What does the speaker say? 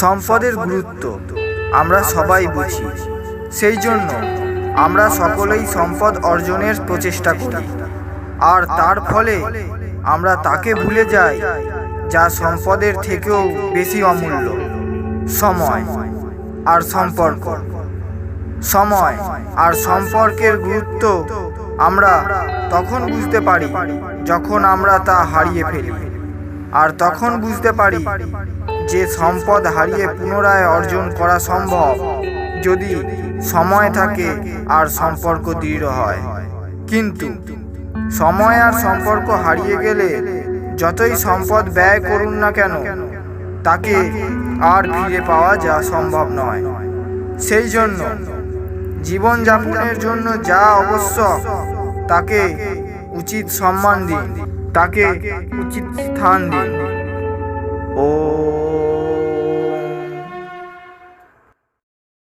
সম্পদের গুরুত্ব আমরা সবাই বুঝি। সেই জন্য আমরা সকলেই সম্পদ অর্জনের প্রচেষ্টা করি। আর তার ফলে আমরা তাকে ভুলে যাই, যা সম্পদের থেকেও বেশি অমূল্য। সময় আর সম্পর্ক। সময় আর সম্পর্কের গুরুত্ব আমরা তখন বুঝতে পারি, যখন আমরা তা হারিয়ে ফেলি। আর তখন বুঝতে পারি যে সম্পদ হারিয়ে পুনরায় অর্জন করা সম্ভব, যদি সময় থাকে আর সম্পর্ক দৃঢ় হয়। কিন্তু সময় আর সম্পর্ক হারিয়ে গেলে যতই সম্পদ ব্যয় করুন না কেন, তাকে আর ফিরে পাওয়া যা সম্ভব নয়। সেই জন্য জীবনযাপনের জন্য যা আবশ্যক, তাকে উচিত সম্মান দিন, তাকে উচিত স্থান দিন। ও